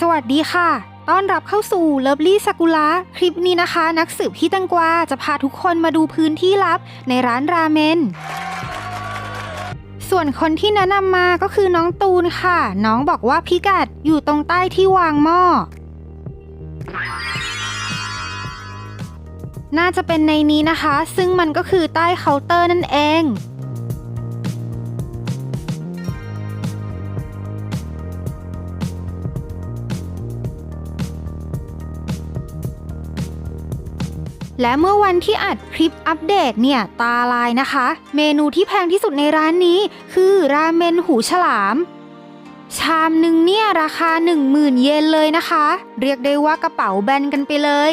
สวัสดีค่ะ ต้อนรับเข้าสู่เลิฟลี่ซากุระคลิปนี้นะคะ นักสืบพี่ตังกวาจะพาทุกคนมาดูพื้นที่ลับในร้านราเมน ส่วนคนที่แนะนำมาก็คือน้องตูนค่ะ น้องบอกว่าพิกัดอยู่ตรงใต้ที่วางหม้อ น่าจะเป็นในนี้นะคะ ซึ่งมันก็คือใต้เคาน์เตอร์นั่นเอง และเมื่อวันที่อัดคลิปอัปเดตเนี่ยตาลายนะคะ เมนูที่แพงที่สุดในร้านนี้ คือราเมนหูฉลาม ชามหนึ่งเนี่ยราคา 10,000 เยนเลยนะคะ เรียกได้ว่ากระเป๋าแบนกันไปเลย